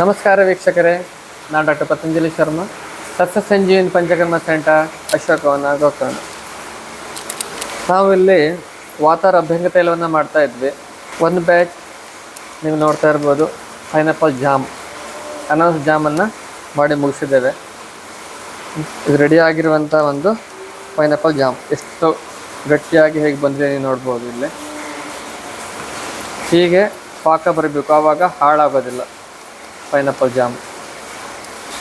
ನಮಸ್ಕಾರ ವೀಕ್ಷಕರೇ, ನಾನು ಡಾಕ್ಟರ್ ಪತಂಜಲಿ ಶರ್ಮಾ ಸಸ್ಯ ಸಂಜೀವಿನಿ ಪಂಚಕರ್ಮ ಸೆಂಟರ್, ಅಶೋಕವನ, ಗೋಕರ್ಣ. ನಾವಿಲ್ಲಿ ವಾತಾರ ಅಭ್ಯಂಗ ತೈಲವನ್ನು ಮಾಡ್ತಾ ಇದ್ವಿ. ಒಂದು ಬ್ಯಾಚ್ ನೀವು ನೋಡ್ತಾ ಇರ್ಬೋದು ಪೈನಾಪಲ್ ಜಾಮ್ ಅನಾನಸ್ ಜಾಮನ್ನು ಮಾಡಿ ಮುಗಿಸಿದ್ದೇವೆ. ಇದು ರೆಡಿ ಆಗಿರುವಂಥ ಒಂದು ಪೈನಾಪಲ್ ಜಾಮ್ ಎಷ್ಟು ಗಟ್ಟಿಯಾಗಿ ಹೇಗೆ ಬಂದಿದೆ ನೀವು ನೋಡ್ಬೋದು ಇಲ್ಲಿ. ಹೀಗೆ ಪಾಕ ಬರಬೇಕು, ಆವಾಗ ಹಾಳಾಗೋದಿಲ್ಲ. ಪೈನಾಪಲ್ ಜಾಮ್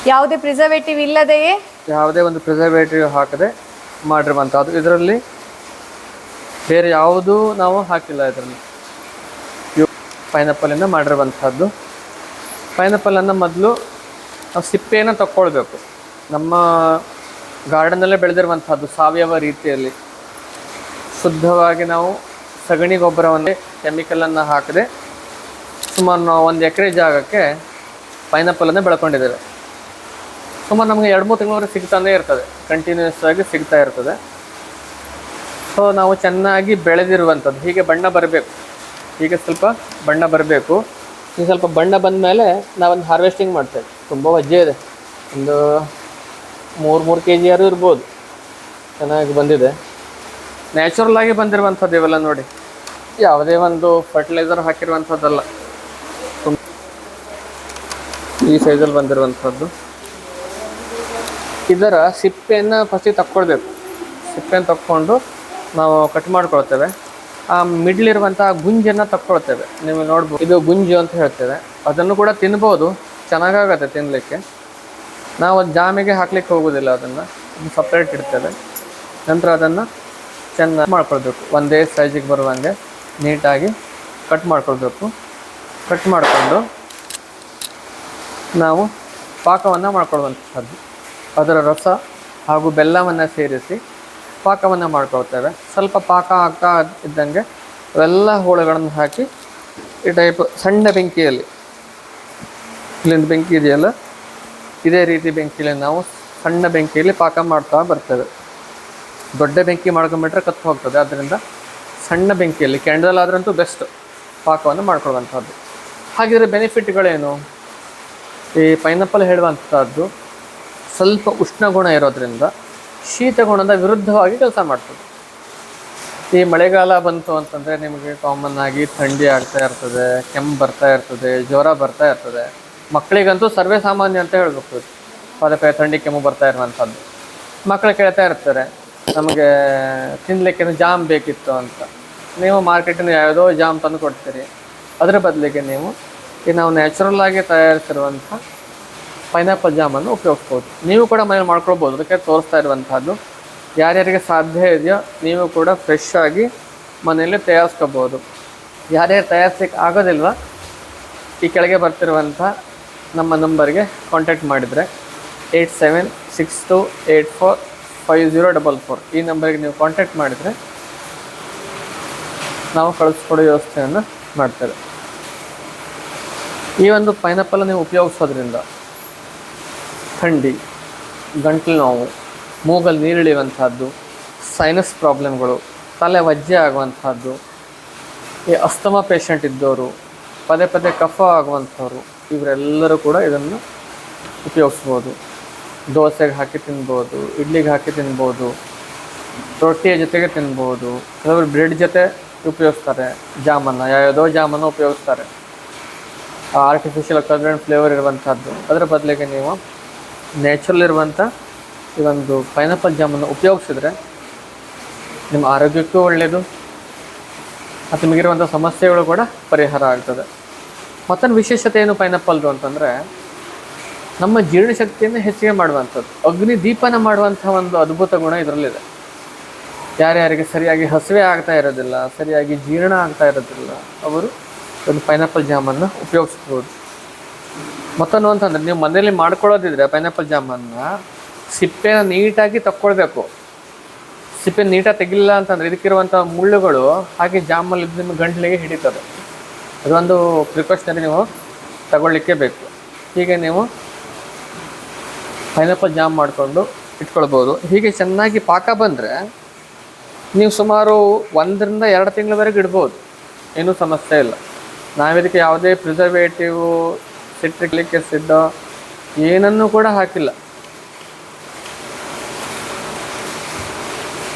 ಯಾವುದೇ ಪ್ರಿಸರ್ವೇಟಿವ್ ಇಲ್ಲದೆಯೇ? ಯಾವುದೇ ಒಂದು ಪ್ರಿಸರ್ವೇಟಿವ್ ಹಾಕದೆ ಮಾಡಿರುವಂಥದ್ದು. ಇದರಲ್ಲಿ ಬೇರೆ ಯಾವುದೂ ನಾವು ಹಾಕಿಲ್ಲ ಇದರಲ್ಲಿ. ಪೈನಾಪಲಿಂದ ಮಾಡಿರುವಂಥದ್ದು. ಪೈನಾಪಲನ್ನು ಮೊದಲು ನಾವು ಸಿಪ್ಪೆಯನ್ನು ತಕ್ಕೊಳ್ಬೇಕು. ನಮ್ಮ ಗಾರ್ಡನಲ್ಲೇ ಬೆಳೆದಿರುವಂಥದ್ದು ಸಾವಯವ ರೀತಿಯಲ್ಲಿ. ಶುದ್ಧವಾಗಿ ನಾವು ಸಗಣಿ ಗೊಬ್ಬರವನ್ನು ಕೆಮಿಕಲನ್ನು ಹಾಕದೆ ಸುಮಾರು ನಾವು ಒಂದು ಎಕರೆ ಜಾಗಕ್ಕೆ ಪೈನಾಪಲನ್ನು ಬೆಳ್ಕೊಂಡಿದ್ದೇವೆ ಸುಮಾರು ನಮಗೆ ಎರಡು ಮೂರು ತಿಂಗಳವರೆಗೆ ಸಿಗ್ತಾನೆ ಇರ್ತದೆ. ಕಂಟಿನ್ಯೂಸ್ ಆಗಿ ಸಿಗ್ತಾ ಇರ್ತದೆ. ಸೊ ನಾವು ಚೆನ್ನಾಗಿ ಬೆಳೆದಿರುವಂಥದ್ದು. ಹೀಗೆ ಬಣ್ಣ ಬರಬೇಕು. ಹೀಗೆ ಸ್ವಲ್ಪ ಬಣ್ಣ ಬರಬೇಕು. ಈಗ ಸ್ವಲ್ಪ ಬಣ್ಣ ಬಂದ ಮೇಲೆ ನಾವೊಂದು ಹಾರ್ವೆಸ್ಟಿಂಗ್ ಮಾಡ್ತೇವೆ. ತುಂಬ ವಜ್ಜೆ ಇದೆ. ಒಂದು ಮೂರು ಮೂರು ಕೆ ಜಿ ಯಾರು ಇರ್ಬೋದು. ಚೆನ್ನಾಗಿ ಬಂದಿದೆ. ನ್ಯಾಚುರಲ್ ಆಗಿ ಬಂದಿರುವಂಥದ್ದು ಇವೆಲ್ಲ ನೋಡಿ. ಯಾವುದೇ ಒಂದು ಫರ್ಟಿಲೈಸರ್ ಹಾಕಿರುವಂಥದ್ದಲ್ಲ. ಈ ಸೈಜಲ್ಲಿ ಬಂದಿರುವಂಥದ್ದು ಇದರ ಸಿಪ್ಪೆಯನ್ನು ಫಸ್ಟಿಗೆ ತಕ್ಕೊಳ್ಬೇಕು ಸಿಪ್ಪೆಯನ್ನು ತಕ್ಕೊಂಡು ನಾವು ಕಟ್ ಮಾಡ್ಕೊಳ್ತೇವೆ. ಆ ಮಿಡ್ಲಿರುವಂಥ ಗುಂಜನ್ನು ತಕ್ಕೊಳ್ತೇವೆ. ನೀವು ನೋಡ್ಬೋದು, ಇದು ಗುಂಜು ಅಂತ ಹೇಳ್ತೇವೆ. ಅದನ್ನು ಕೂಡ ತಿನ್ಬೋದು. ಚೆನ್ನಾಗಾಗತ್ತೆ ತಿನ್ನಲಿಕ್ಕೆ ನಾವು ಅದು ಜಾಮಿಗೆ ಹಾಕ್ಲಿಕ್ಕೆ ಹೋಗೋದಿಲ್ಲ ಅದನ್ನು. ಅದನ್ನು ಸಪ್ರೇಟ್ ಇಡ್ತೇವೆ. ನಂತರ ಅದನ್ನು ಚೆನ್ನಾಗಿ ಮಾಡ್ಕೊಳ್ಬೇಕು. ಒಂದೇ ಸೈಜಿಗೆ ಬರುವಂಗೆ ನೀಟಾಗಿ ಕಟ್ ಮಾಡ್ಕೊಳ್ಬೇಕು. ಕಟ್ ಮಾಡಿಕೊಂಡು ನಾವು ಪಾಕವನ್ನು ಮಾಡ್ಕೊಳ್ಳುವಂಥದ್ದು ಅದರ ರಸ ಹಾಗೂ ಬೆಲ್ಲವನ್ನು ಸೇರಿಸಿ ಪಾಕವನ್ನು ಮಾಡ್ಕೊಳ್ತೇವೆ. ಸ್ವಲ್ಪ ಪಾಕ ಆಗ್ತಾ ಇದ್ದಂಗೆ ಅವೆಲ್ಲ ಹೋಳುಗಳನ್ನು ಹಾಕಿ ಈ ಟೈಪ್ ಸಣ್ಣ ಬೆಂಕಿಯಲ್ಲಿ, ಇಲ್ಲಿಂದ ಬೆಂಕಿ ಇದೆಯಲ್ಲ, ಇದೇ ರೀತಿ ಬೆಂಕಿಯಲ್ಲಿ ನಾವು ಸಣ್ಣ ಬೆಂಕಿಯಲ್ಲಿ ಪಾಕ ಮಾಡ್ತಾ ಬರ್ತೇವೆ. ದೊಡ್ಡ ಬೆಂಕಿ ಮಾಡ್ಕೊಂಬಿಟ್ರೆ ಕತ್ತು ಹೋಗ್ತದೆ. ಆದ್ದರಿಂದ ಸಣ್ಣ ಬೆಂಕಿಯಲ್ಲಿ, ಕ್ಯಾಂಡಲ್ ಆದ್ರಂತೂ ಬೆಸ್ಟ್ ಪಾಕವನ್ನು ಮಾಡ್ಕೊಳ್ಳುವಂಥದ್ದು ಹಾಗಿದ್ರೆ ಬೆನಿಫಿಟ್ಗಳೇನು ಈ ಪೈನಾಪಲ್ ಹೇಳುವಂಥದ್ದು ಸ್ವಲ್ಪ ಉಷ್ಣ ಗುಣ ಇರೋದ್ರಿಂದ ಶೀತ ಗುಣದ ವಿರುದ್ಧವಾಗಿ ಕೆಲಸ ಮಾಡ್ತದೆ. ಈ ಮಳೆಗಾಲ ಬಂತು ಅಂತಂದರೆ ನಿಮಗೆ ಕಾಮನ್ ಆಗಿ ಥಂಡಿ ಆಗ್ತಾ ಇರ್ತದೆ, ಕೆಮ್ಮು ಬರ್ತಾ ಇರ್ತದೆ, ಜ್ವರ ಬರ್ತಾ ಇರ್ತದೆ. ಮಕ್ಕಳಿಗಂತೂ ಸರ್ವೇ ಸಾಮಾನ್ಯ ಅಂತ ಹೇಳ್ಬೇಕು. ಪದೇ ಥಂಡಿ, ಕೆಮ್ಮು ಬರ್ತಾ ಇರುವಂಥದ್ದು. ಮಕ್ಕಳು ಕೇಳ್ತಾ ಇರ್ತಾರೆ, ನಮಗೆ ತಿನ್ನಲಿಕ್ಕೆ ಜಾಮ್ ಬೇಕಿತ್ತು ಅಂತ. ನೀವು ಮಾರ್ಕೆಟಿನ ಯಾವುದೋ ಜಾಮ್ ತಂದು ಕೊಡ್ತೀರಿ. ಅದರ ಬದಲಿಗೆ ನೀವು ಈ ನಾವು ನ್ಯಾಚುರಲ್ ಆಗಿ ತಯಾರಿಸಿರುವಂಥ ಪೈನಾಪಲ್ ಜಾಮನ್ನು ಉಪಯೋಗಿಸ್ಬೋದು. ನೀವು ಕೂಡ ಮನೇಲಿ ಮಾಡ್ಕೊಳ್ಬೋದು. ಅದಕ್ಕೆ ತೋರಿಸ್ತಾ ಇರುವಂಥದ್ದು. ಯಾರ್ಯಾರಿಗೆ ಸಾಧ್ಯ ಇದೆಯೋ ನೀವು ಕೂಡ ಫ್ರೆಶ್ ಆಗಿ ಮನೆಯಲ್ಲೇ ತಯಾರಿಸ್ಕೋಬೋದು ಯಾರ್ಯಾರು ತಯಾರಿಸ್ಲಿಕ್ಕೆ ಆಗೋದಿಲ್ವ, ಈ ಕೆಳಗೆ ಬರ್ತಿರುವಂಥ ನಮ್ಮ ನಂಬರ್ಗೆ ಕಾಂಟ್ಯಾಕ್ಟ್ ಮಾಡಿದರೆ eight seven six two eight four five zero double four ಈ ನಂಬರ್ಗೆ ನೀವು ಕಾಂಟ್ಯಾಕ್ಟ್ ಮಾಡಿದರೆ ನಾವು ಕಳಿಸ್ಕೊಡೋ ವ್ಯವಸ್ಥೆಯನ್ನು ಮಾಡ್ತೇವೆ. ಈ ಒಂದು ಪೈನಾಪಲ್ ನೀವು ಉಪಯೋಗಿಸೋದ್ರಿಂದ ಥಂಡಿ, ಗಂಟಲು ನೋವು ಮೂಗಲ್ಲಿ ನೀರಿಳಿಯುವಂಥದ್ದು ಸೈನಸ್ ಪ್ರಾಬ್ಲಮ್ಗಳು ತಲೆ ವಜ್ಜೆ ಆಗುವಂಥದ್ದು, ಈ ಅಸ್ತಮ ಪೇಷಂಟ್ ಇದ್ದವರು ಪದೇ ಪದೇ ಕಫ ಆಗುವಂಥವ್ರು, ಇವರೆಲ್ಲರೂ ಕೂಡ ಇದನ್ನು ಉಪಯೋಗಿಸ್ಬೋದು. ದೋಸೆಗೆ ಹಾಕಿ ತಿನ್ಬೋದು, ಇಡ್ಲಿಗೆ ಹಾಕಿ ತಿನ್ಬೋದು, ರೊಟ್ಟಿಯ ಜೊತೆಗೆ ತಿನ್ಬೋದು, ಕೆಲವರು ಬ್ರೆಡ್ ಜೊತೆ ಉಪಯೋಗಿಸ್ತಾರೆ ಜಾಮನ್ನು ಯಾವುದೋ ಜಾಮನ್ನು ಉಪಯೋಗಿಸ್ತಾರೆ. ಆರ್ಟಿಫಿಷಿಯಲ್ ಕಲರ್ ಫ್ಲೇವರ್ ಇರುವಂಥದ್ದು ಅದರ ಬದಲಿಗೆ ನೀವು ನ್ಯಾಚುರಲ್ ಇರುವಂಥ ಈ ಒಂದು ಪೈನಾಪಲ್ ಜಾಮನ್ನು ಉಪಯೋಗಿಸಿದ್ರೆ ನಿಮ್ಮ ಆರೋಗ್ಯಕ್ಕೂ ಒಳ್ಳೆಯದು ಮತ್ತು ನಿಮಗಿರುವಂಥ ಸಮಸ್ಯೆಗಳು ಕೂಡ ಪರಿಹಾರ ಆಗ್ತದೆ. ಮತ್ತೊಂದು ವಿಶೇಷತೆ ಏನು ಪೈನಾಪಲ್ದು ಅಂತಂದರೆ, ನಮ್ಮ ಜೀರ್ಣಶಕ್ತಿಯನ್ನು ಹೆಚ್ಚಿಗೆ ಮಾಡುವಂಥದ್ದು. ಅಗ್ನಿ ದೀಪನ ಮಾಡುವಂಥ ಒಂದು ಅದ್ಭುತ ಗುಣ ಇದರಲ್ಲಿದೆ. ಯಾರ್ಯಾರಿಗೆ ಸರಿಯಾಗಿ ಹಸಿವೆ ಆಗ್ತಾ ಇರೋದಿಲ್ಲ, ಸರಿಯಾಗಿ ಜೀರ್ಣ ಆಗ್ತಾ ಇರೋದಿಲ್ಲ, ಅವರು ಒಂದು ಪೈನಾಪಲ್ ಜಾಮನ್ನು ಉಪಯೋಗಿಸ್ಬೋದು. ಮತ್ತೊಂದು ಅಂತಂದರೆ ನೀವು ಮನೆಯಲ್ಲಿ ಮಾಡ್ಕೊಳ್ಳೋದಿದ್ರೆ ಪೈನಾಪಲ್ ಜಾಮನ್ನು ಸಿಪ್ಪೆನ ನೀಟಾಗಿ ತಕ್ಕೊಳ್ಬೇಕು. ಸಿಪ್ಪೆ ನೀಟಾಗಿ ತೆಗಿಲಿಲ್ಲ ಅಂತಂದರೆ ಇದಕ್ಕಿರುವಂಥ ಮುಳ್ಳುಗಳು ಹಾಗೆ ಜಾಮಲ್ಲಿ ನಿಮ್ಮ ಗಂಟಲಿಗೆ ಹಿಡಿತದೆ. ಅದೊಂದು ಪ್ರಿಕಾಷನರಿ ನೀವು ತಗೊಳ್ಳಿಕ್ಕೆ ಬೇಕು. ಹೀಗೆ ನೀವು ಪೈನಾಪಲ್ ಜಾಮ್ ಮಾಡಿಕೊಂಡು ಇಟ್ಕೊಳ್ಬೋದು. ಹೀಗೆ ಚೆನ್ನಾಗಿ ಪಾಕ ಬಂದರೆ ನೀವು ಸುಮಾರು ಒಂದರಿಂದ ಎರಡು ತಿಂಗಳವರೆಗೆ ಇಡ್ಬೋದು. ಏನೂ ಸಮಸ್ಯೆ ಇಲ್ಲ. ನಾವಿದಕ್ಕೆ ಯಾವುದೇ ಪ್ರಿಸರ್ವೇಟಿವ್ ಸಿಟ್ರಿಕ್ಲಿಕ್ ಆಸಿಡ್ ಏನನ್ನು ಕೂಡ ಹಾಕಿಲ್ಲ.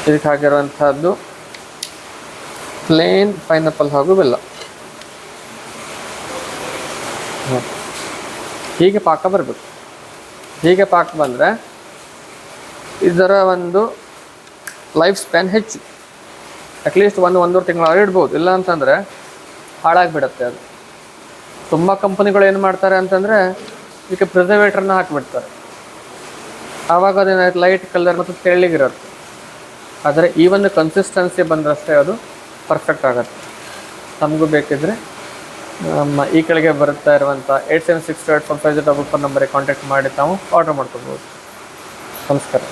ಇದಕ್ಕೆ ಹಾಕಿರುವಂತಹದ್ದು ಪ್ಲೇನ್ ಪೈನಾಪಲ್ ಹಾಗೂ ಬೆಲ್ಲ. ಹೀಗೆ ಪಾಕ ಬರಬೇಕು. ಹೀಗೆ ಪಾಕ ಬಂದರೆ ಇದರ ಒಂದು ಲೈಫ್ ಸ್ಪ್ಯಾನ್ ಹೆಚ್ಚು ಅಟ್ಲೀಸ್ಟ್ ಒಂದು ಒಂದೂವರೆ ತಿಂಗಳು ಇಡ್ಬೋದು. ಇಲ್ಲ ಅಂತಂದರೆ ಹಾಳಾಗಿಬಿಡತ್ತೆ ಅದು. ತುಂಬ ಕಂಪನಿಗಳು ಏನು ಮಾಡ್ತಾರೆ ಅಂತಂದರೆ ಇದಕ್ಕೆ ಪ್ರಿಸರ್ವೇಟರ್ನ ಹಾಕಿಬಿಡ್ತಾರೆ. ಆವಾಗ ಅದೇನಾಯ್ತು ಲೈಟ್ ಕಲರ್ ಮತ್ತು ತೆಳ್ಳಗಿರುತ್ತೆ ಆದರೆ ಈ ಒಂದು ಕನ್ಸಿಸ್ಟೆನ್ಸಿ ಬಂದರಷ್ಟೇ ಅದು ಪರ್ಫೆಕ್ಟ್ ಆಗುತ್ತೆ. ನಮಗೂ ಬೇಕಿದ್ದರೆ ನಮ್ಮ ಈ ಕೆಳಗೆ ಬರುತ್ತಾ ಇರುವಂಥ eight seven six eight four five double four ನಂಬರಿಗೆ ಕಾಂಟ್ಯಾಕ್ಟ್ ಮಾಡಿ ತಾವು ಆರ್ಡರ್ ಮಾಡ್ಕೋಬೋದು. ನಮಸ್ಕಾರ.